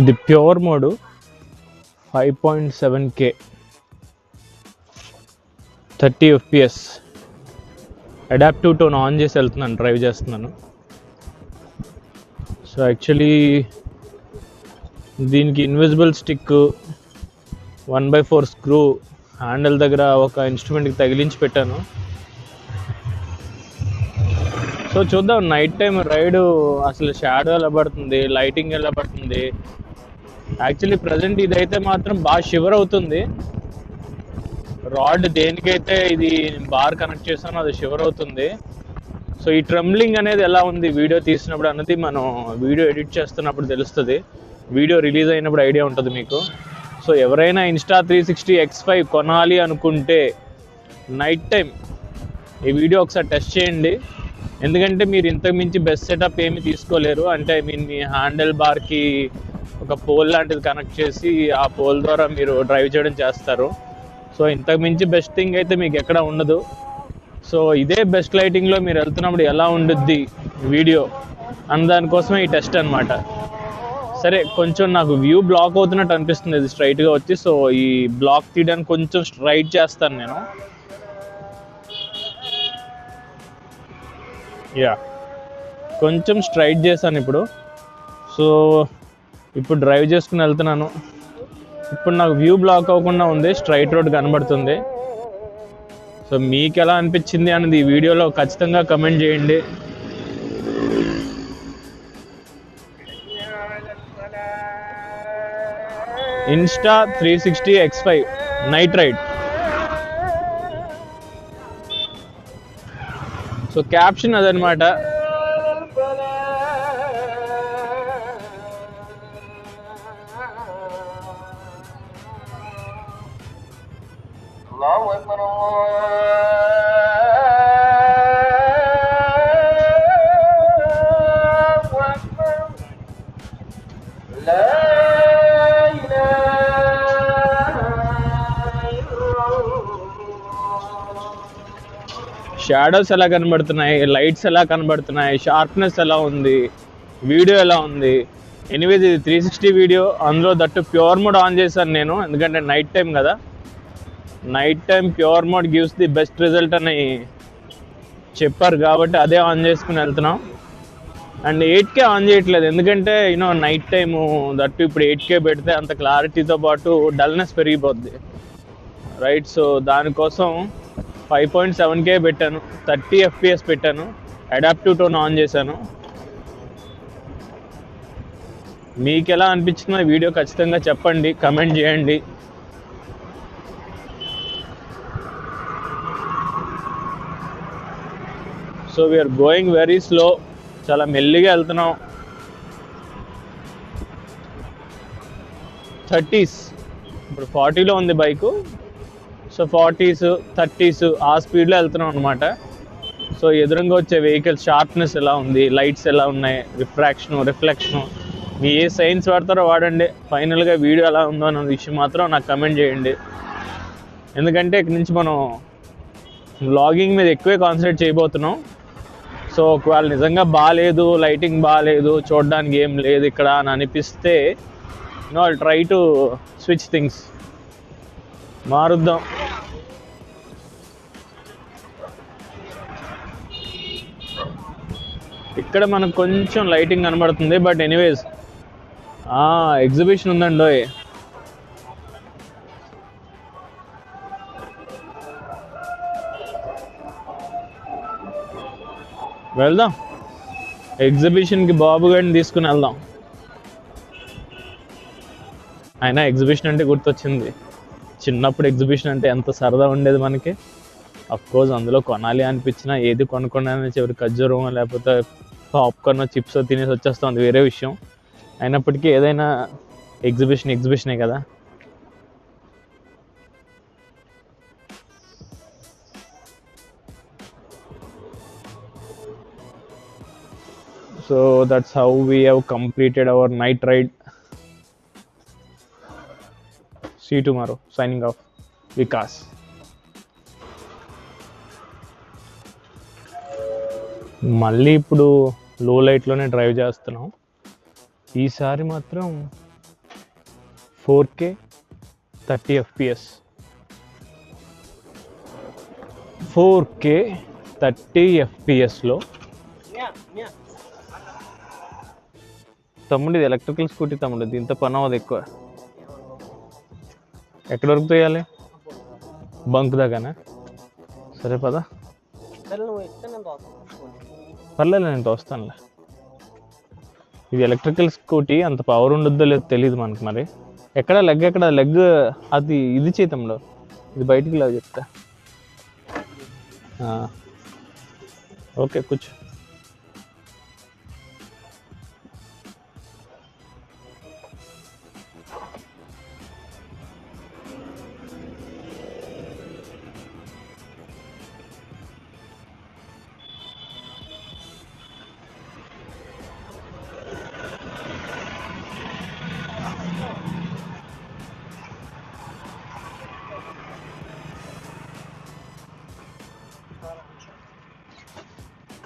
ఇది pure mode five point seven K. Thirty FPS. Adaptive tone on చేసి వెళ్తున్నాను drive చేస్తున్నాను. సో యాక్చువల్లీ దీనికి invisible stick one by four screw handle దగ్గర ఒక ఇన్స్ట్రుమెంట్కి తగిలించి పెట్టాను. సో చూద్దాం నైట్ టైం రైడ్ అసలు షాడో ఎలా పడుతుంది లైటింగ్ ఎలా పడుతుంది యాక్చువల్లీ ప్రజెంట్ ఇదైతే మాత్రం బాగా షివర్ అవుతుంది. రాడ్ దేనికైతే ఇది బార్ కనెక్ట్ చేస్తానో అది షివర్ అవుతుంది. సో ఈ ట్రెంబ్లింగ్ అనేది ఎలా ఉంది? వీడియో తీసినప్పుడు అన్నది మనం వీడియో ఎడిట్ చేస్తున్నప్పుడు తెలుస్తుంది. వీడియో రిలీజ్ అయినప్పుడు ఐడియా ఉంటుంది మీకు. సో ఎవరైనా Insta three sixty X five కొనాలి అనుకుంటే నైట్ టైం ఈ వీడియో ఒకసారి టెస్ట్ చేయండి. ఎందుకంటే మీరు ఇంతకు మించి బెస్ట్ సెటప్ ఏమి తీసుకోలేరు. అంటే ఐ మీన్ మీ హ్యాండిల్ బార్కి ఒక పోల్ లాంటిది కనెక్ట్ చేసి ఆ పోల్ ద్వారా మీరు డ్రైవ్ చేయడం చేస్తారు. సో ఇంతకు మించి బెస్ట్ థింగ్ అయితే మీకు ఎక్కడ ఉండదు. సో ఇదే బెస్ట్ లైటింగ్లో మీరు వెళ్తున్నప్పుడు ఎలా ఉండుద్ది వీడియో అన్న దానికోసమే ఈ టెస్ట్ అనమాట సరే కొంచెం నాకు వ్యూ బ్లాక్ అవుతున్నట్టు అనిపిస్తుంది. ఇది స్ట్రైట్గా వచ్చి సో ఈ బ్లాక్ తీయడానికి కొంచెం స్ట్రైట్ చేస్తాను నేను. యా కొంచెం స్ట్రైట్ చేశాను ఇప్పుడు. సో ఇప్పుడు డ్రైవ్ చేసుకుని వెళ్తున్నాను. ఇప్పుడు నాకు వ్యూ బ్లాక్ అవ్వకుండా ఉంది స్ట్రైట్ రోడ్ కనబడుతుంది. సో మీకు ఎలా అనిపించింది అనేది ఈ వీడియోలో ఖచ్చితంగా కమెంట్ చేయండి. Insta three sixty X five night ride so caption అదనమాట. షాడోస్ ఎలా కనబడుతున్నాయి? లైట్స్ ఎలా కనబడుతున్నాయి? షార్ప్నెస్ ఎలా ఉంది? వీడియో ఎలా ఉంది? ఎనీవేజ్ ఇది త్రీ సిక్స్టీ వీడియో అందులో దట్టు ప్యూర్ మోడ్ ఆన్ చేశాను నేను ఎందుకంటే నైట్ టైం కదా. Night time pure mode gives the best result అని చెప్పారు కాబట్టి అదే ఆన్ చేసుకుని వెళ్తున్నాం. అండ్ ఎయిట్కే ఆన్ చేయట్లేదు ఎందుకంటే you know night time that ఇప్పుడు ఎయిట్ కే పెడితే అంత క్లారిటీతో పాటు డల్నెస్ పెరిగిపోద్ది. రైట్ సో దానికోసం ఫైవ్ పాయింట్ సెవెన్ కే పెట్టాను థర్టీ ఎఫ్పిఎస్ పెట్టాను అడాప్టివ్ టోన్ ఆన్ చేశాను. మీకు ఎలా అనిపించిందో వీడియో ఖచ్చితంగా చెప్పండి కమెంట్ చేయండి. So we're going very slow చాలా మెల్లిగా వెళ్తున్నాం. థర్టీస్ ఇప్పుడు ఫార్టీలో ఉంది బైకు సో ఫార్టీస్ థర్టీస్ ఆ స్పీడ్లో వెళ్తున్నాం అనమాట సో ఎదురుగా వచ్చే వెహికల్ షార్ప్నెస్ ఎలా ఉంది? లైట్స్ ఎలా ఉన్నాయి? రిఫ్రాక్షను రిఫ్లెక్షను మీ ఏ సైన్స్ వాడతారో వాడండి. ఫైనల్గా వీడియో ఎలా ఉందో అన్న విషయం మాత్రం నాకు కమెంట్ చేయండి. ఎందుకంటే ఇక్కడి నుంచి మనం వ్లాగింగ్ మీద ఎక్కువే కాన్సన్ట్రేట్ చేయబోతున్నాం. సో ఒకవేళ నిజంగా బాగాలేదు లైటింగ్ బాగాలేదు చూడడానికి ఏం లేదు ఇక్కడ అని అనిపిస్తే no try to switch things మారుద్దాం. ఇక్కడ మనకు కొంచెం లైటింగ్ కనబడుతుంది బట్ ఎనీవేస్ ఎగ్జిబిషన్ ఉందండి ఓయ్. వెళ్దాం. ఎగ్జిబిషన్కి బాబు గారిని తీసుకుని వెళ్దాం. అయినా ఎగ్జిబిషన్ అంటే గుర్తొచ్చింది. చిన్నప్పుడు ఎగ్జిబిషన్ అంటే ఎంత సరదా ఉండేది మనకి? కోర్స్ అందులో కొనాలి అనిపించినా ఏది కొనుక్కున్నానని చివరి ఖర్జూరం లేకపోతే పాప్కార్న్ చిప్స్ తినేసి వచ్చేస్తుంది వేరే విషయం. అయినప్పటికీ ఏదైనా ఎగ్జిబిషన్ ఎగ్జిబిషనే కదా? So that's how we have completed our night ride see you tomorrow. Signing off. Vikas. మళ్ళీ ఇప్పుడు లో లైట్లోనే డ్రైవ్ చేస్తున్నాం. ఈసారి మాత్రం four K thirty FPS four K thirty ఎఫ్పిఎస్లో తమ్ముడు ఇది ఎలక్ట్రికల్ స్కూటీ తమ్ముడు దీంతో పని అవ్వదు ఎక్కువ. ఎక్కడ వరకు తీయాలి? బంక్ దాకానా? సరే పదా. నేను పర్లేదు నేను తోస్తానులే. ఇది ఎలక్ట్రికల్ స్కూటీ అంత పవర్ ఉండొద్దో లేదో తెలియదు మనకి మరి. ఎక్కడ లెగ్ ఎక్కడ? లెగ్ అది ఇది చేతంలో. ఇది బయటికి లేదు చెప్తా. ఓకే కూర్చో.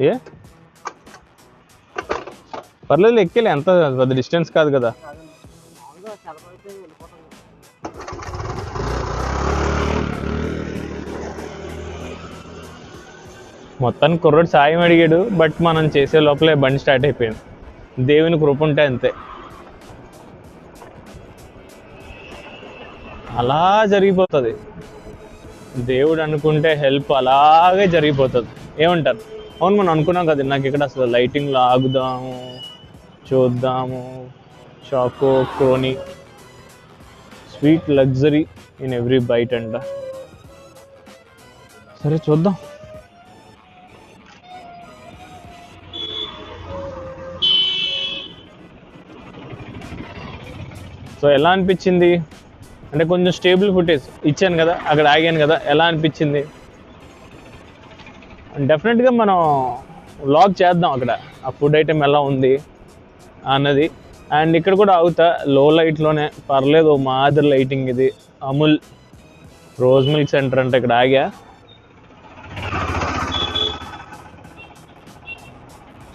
ఏ? పర్లేదు ఎక్కేలే ఎంత పెద్ద డిస్టెన్స్ కాదు కదా. మొత్తానికి కుర్రోడు సాయం అడిగాడు బట్ మనం చేసే లోపలే బండి స్టార్ట్ అయిపోయింది. దేవుని కృప ఉంటే అంతే. అలా జరిగిపోతుంది. దేవుడు అనుకుంటే హెల్ప్ అలాగే జరిగిపోతుంది. ఏమంటారు? అవును మనం అనుకున్నాం కదా నాకు ఇక్కడ అసలు లైటింగ్లో ఆగుదాము చూద్దాము choco crony sweet luxury in every bite అంట. సరే చూద్దాం. సో ఎలా అనిపించింది? అంటే కొంచెం స్టేబుల్ ఫుటేజ్ ఇచ్చాను కదా అక్కడ ఆగాను కదా ఎలా అనిపించింది? డెఫినెట్గా మనం లాగ్ చేద్దాం అక్కడ. ఆ ఫుడ్ ఐటెం ఎలా ఉంది అన్నది. అండ్ ఇక్కడ కూడా అవుతా లో లైట్లోనే పర్లేదు మాదిరి లైటింగ్ ఇది. అమూల్ రోజ్ మిల్క్ సెంటర్ అంటే ఇక్కడ ఆగా.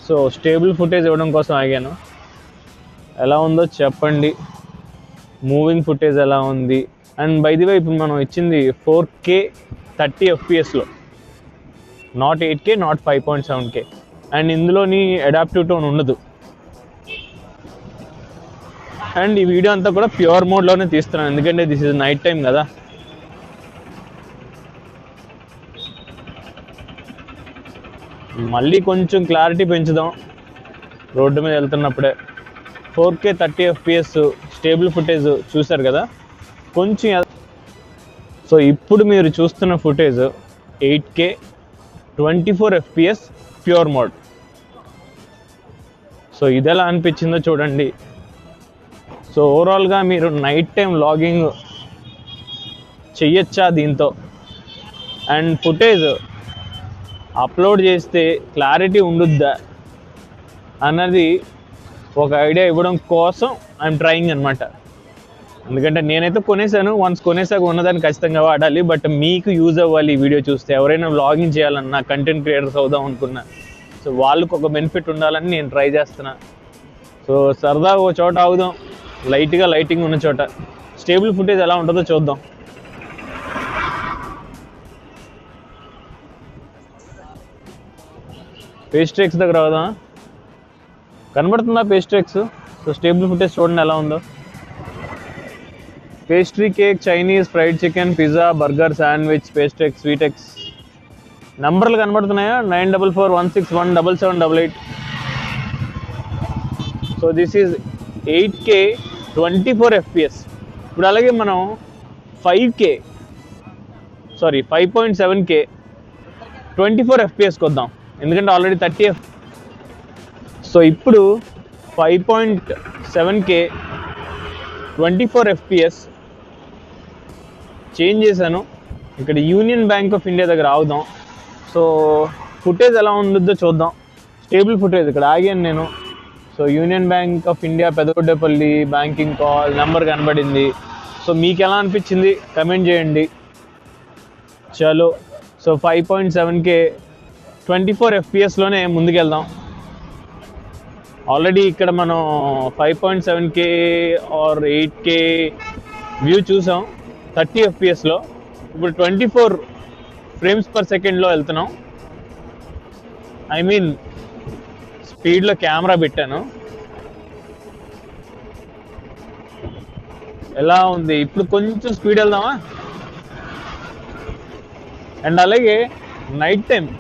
సో స్టేబుల్ ఫుటేజ్ ఇవ్వడం కోసం ఆగాను. ఎలా ఉందో చెప్పండి. మూవింగ్ ఫుటేజ్ ఎలా ఉంది. అండ్ బై ది వే ఇప్పుడు మనం ఇచ్చింది four K thirty ఎఫ్పిఎస్లో not eight K not five point seven K and ఇందులోని అడాప్టివ్ టోన్ ఉండదు. అండ్ ఈ వీడియో అంతా కూడా ప్యూర్ మోడ్లోనే తీస్తున్నాను. ఎందుకంటే దిస్ ఇస్ నైట్ టైం కదా. మళ్ళీ కొంచెం క్లారిటీ పెంచుదాం. రోడ్డు మీద వెళ్తున్నప్పుడే. Four K thirty FPS stable footage చూశారు కదా. కొంచెం సో ఇప్పుడు మీరు చూస్తున్న footage eight K twenty four FPS pure mode so ఇది ఎలా అనిపించిందో చూడండి. సో ఓవరాల్గా మీరు నైట్ టైం లాగింగ్ చెయ్యొచ్చా దీంతో? అండ్ ఫుటేజ్ అప్లోడ్ చేస్తే క్లారిటీ ఉండుద్దా? అన్నది ఒక ఐడియా ఇవ్వడం కోసం ఐఎమ్ ట్రయింగ్ అనమాట ఎందుకంటే నేనైతే కొనేసాను వన్స్ కొనేసాక ఉన్నదాన్ని ఖచ్చితంగా వాడాలి. బట్ మీకు యూజ్ అవ్వాలి ఈ వీడియో చూస్తే. ఎవరైనా వ్లాగింగ్ చేయాలన్నా కంటెంట్ క్రియేటర్స్ అవుదాం అనుకున్నా. సో వాళ్ళకు ఒక బెనిఫిట్ ఉండాలని నేను ట్రై చేస్తున్నా. సో సరదా ఒక చోట ఆగుదాం. లైట్గా లైటింగ్ ఉన్న చోట. స్టేబుల్ ఫుటేజ్ ఎలా ఉంటుందో చూద్దాం. పేస్ట్రేక్స్ దగ్గర అవుదాం కనబడుతుందా పేస్ట్రేక్స్ సో స్టేబుల్ ఫుటేజ్ చూడండి ఎలా ఉందో. Pastry cake Chinese fried chicken pizza burger sandwich pastries sweet X నంబర్లు కనబడుతున్నాయా? Nine double four one six one double seven double eight. So this is eight K twenty four FPS. ఇప్పుడు అలాగే మనం five K sorry five point seven K twenty four ఎఫ్పిఎస్కి వద్దాం. ఎందుకంటే already thirty F. So ఇప్పుడు five point seven K twenty four FPS change చేశాను. ఇక్కడ union bank of India దగ్గర ఆగుదాం. So footage ఎలా ఉంటుందో చూద్దాం. స్టేబుల్ ఫుటేజ్ ఇక్కడ ఆగాను నేను. So union bank of India Pedagoddapalli banking call number కనబడింది. సో మీకు ఎలా అనిపించింది? కమెంట్ చేయండి. చలో. So five point seven K twenty four ఎఫ్పిఎస్లోనే ముందుకెళ్దాం. ఆల్రెడీ ఇక్కడ మనం five point seven K or eight K view చూసాం. థర్టీ ఎఫ్పిఎస్లో ఇప్పుడు ట్వంటీ ఫోర్ ఫ్రేమ్స్ పర్ సెకండ్లో వెళ్తున్నాం. ఐ మీన్ స్పీడ్లో కెమెరా పెట్టాను. ఎలా ఉంది? ఇప్పుడు కొంచెం స్పీడ్ వెళ్దామా? అండ్ అలాగే నైట్ టైం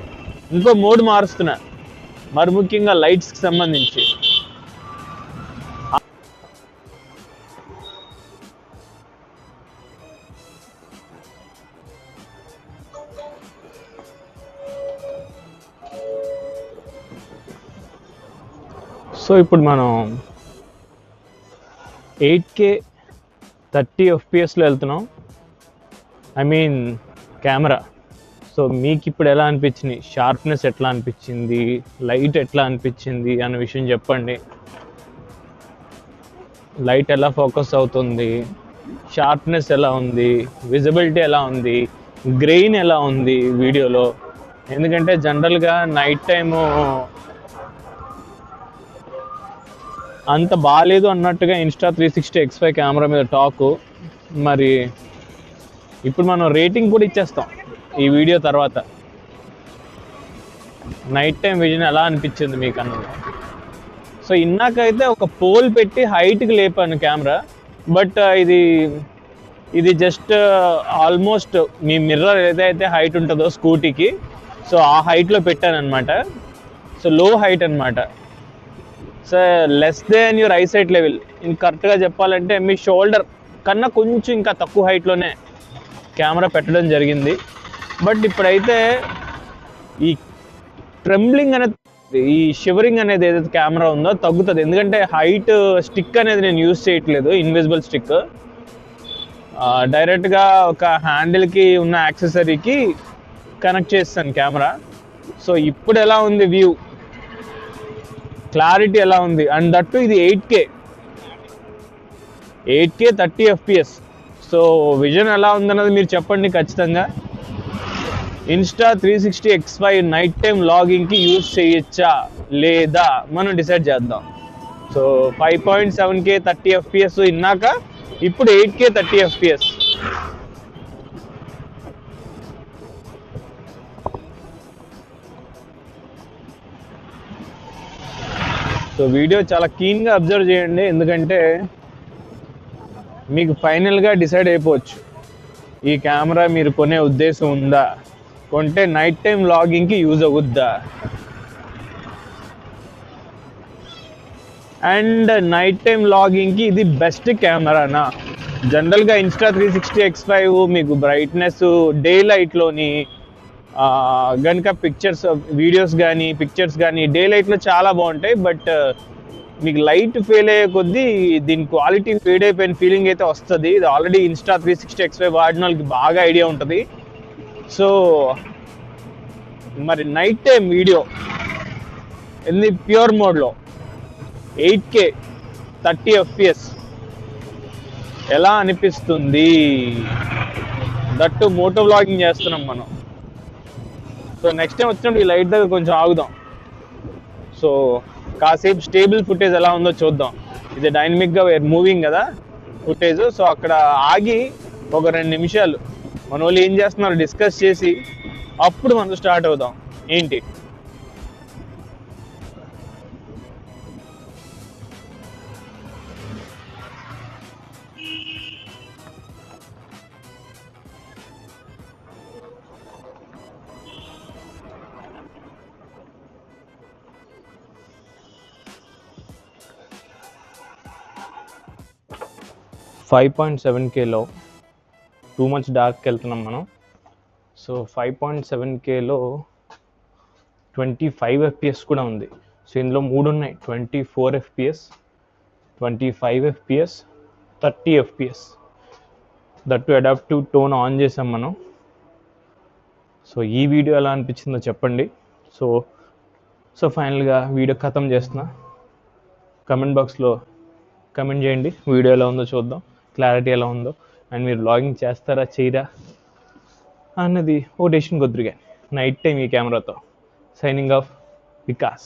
ఇంకో మోడ్ మారుస్తున్నా. మరి ముఖ్యంగా లైట్స్కి సంబంధించి. సో ఇప్పుడు మనం ఎయిట్ కే థర్టీ ఎఫ్పిఎస్లో వెళ్తున్నాం. I mean camera. సో మీకు ఇప్పుడు ఎలా అనిపించింది? షార్ప్నెస్ ఎట్లా అనిపించింది? లైట్ ఎట్లా అనిపించింది? అనే విషయం చెప్పండి. లైట్ ఎలా ఫోకస్ అవుతుంది? షార్ప్నెస్ ఎలా ఉంది? విజిబిలిటీ ఎలా ఉంది? గ్రెయిన్ ఎలా ఉంది వీడియోలో? ఎందుకంటే జనరల్గా నైట్ టైము అంత బాగాలేదు అన్నట్టుగా Insta three sixty X five camera మీద టాక్. మరి ఇప్పుడు మనం రేటింగ్ కూడా ఇచ్చేస్తాం ఈ వీడియో తర్వాత. నైట్ టైం విజన్ ఎలా అనిపించింది మీకు అన్నది సో ఇన్నాకైతే ఒక పోల్ పెట్టి హైట్కి లేపాను కెమెరా. బట్ uh, ఇది ఇది జస్ట్ ఆల్మోస్ట్ uh, మీ మిర్రర్ ఏదైతే హైట్ ఉంటుందో స్కూటీకి సో ఆ హైట్లో పెట్టాను అనమాట సో లో హైట్ అనమాట so less then your eyesight level కరెక్ట్గా చెప్పాలంటే మీ షోల్డర్ కన్నా కొంచెం ఇంకా తక్కువ హైట్లోనే కెమెరా పెట్టడం జరిగింది. బట్ ఇప్పుడైతే ఈ ట్రెంబ్లింగ్ అనేది ఈ షివరింగ్ అనేది ఏదైతే కెమెరా ఉందో తగ్గుతుంది. ఎందుకంటే హైట్ స్టిక్ అనేది నేను యూజ్ చేయట్లేదు ఇన్విజిబుల్ స్టిక్ డైరెక్ట్గా ఒక హ్యాండిల్కి ఉన్న యాక్సెసరీకి కనెక్ట్ చేస్తాను కెమెరా సో ఇప్పుడు ఎలా ఉంది వ్యూ క్లారిటీ ఎలా ఉంది? అండ్ దట్టు ఇది eight K eight K thirty FPS so vision ఎలా ఉందన్నది మీరు చెప్పండి ఖచ్చితంగా. Insta three sixty X five night time లాగింగ్కి use చేయొచ్చా? లేదా? మనం డిసైడ్ చేద్దాం. So five point seven K thirty FPS ఇన్నాక ఇప్పుడు eight K thirty FPS so video చాలా కీన్గా అబ్జర్వ్ చేయండి ఎందుకంటే మీకు ఫైనల్గా డిసైడ్ అయిపోవచ్చు. ఈ కెమెరా మీరు కొనే ఉద్దేశం ఉందా? కొంటే నైట్ టైం లాగింగ్కి యూజ్ అవుద్దా? అండ్ నైట్ టైం లాగింగ్కి ఇది బెస్ట్ కెమెరానా? జనరల్గా Insta three sixty X five మీకు బ్రైట్నెస్ డే లైట్లోని కనుక పిక్చర్స్ వీడియోస్ కానీ పిక్చర్స్ కానీ డే లైట్లో చాలా బాగుంటాయి బట్ మీకు లైట్ ఫెయిల్ అయ్యే కొద్దీ దీని క్వాలిటీ ఫేడ్ అయిపోయిన ఫీలింగ్ అయితే వస్తుంది. ఇది already Insta three sixty X five వాడిన వాళ్ళకి బాగా ఐడియా ఉంటుంది. సో మరి నైట్ టైం వీడియో ఎన్ని ప్యూర్ మోడ్లో ఎయిట్ కే థర్టీ ఎఫ్పిఎస్ ఎలా అనిపిస్తుంది? దట్టు మోటో బ్లాగింగ్ చేస్తున్నాం మనం. సో నెక్స్ట్ టైం వచ్చినప్పుడు ఈ లైట్ దగ్గర కొంచెం ఆగుదాం. సో కాసేపు స్టేబుల్ ఫుటేజ్ ఎలా ఉందో చూద్దాం. ఇది డైనమిక్గా మూవింగ్ కదా ఫుటేజ్ సో అక్కడ ఆగి ఒక రెండు నిమిషాలు. మన వాళ్ళు ఏం చేస్తున్నారు? డిస్కస్ చేసి అప్పుడు మనం స్టార్ట్ అవుదాం. ఏంటి? ఫైవ్ పాయింట్ సెవెన్ కేలో టూ మంత్స్ డార్క్ వెళ్తున్నాం మనం. సో ఫైవ్ పాయింట్ సెవెన్ కేలో ట్వంటీ ఫైవ్ ఎఫ్పిఎస్ కూడా ఉంది. సో ఇందులో మూడు ఉన్నాయి twenty four FPS twenty five FPS thirty FPS that adaptive tone on చేసాం మనం. సో ఈ వీడియో ఎలా అనిపించిందో చెప్పండి. సో సో ఫైనల్గా వీడియో ఖతం చేస్తున్నా. కమెంట్ బాక్స్లో కమెంట్ చేయండి. వీడియో ఎలా ఉందో చూద్దాం. క్లారిటీ ఎలా ఉందో. అండ్ మీరు లాగింగ్ చేస్తారా చేయరా? అన్నది ఓ డెసిషన్ కుదిరిగా నైట్ టైం ఈ కెమెరాతో సైనింగ్ ఆఫ్ వికాస్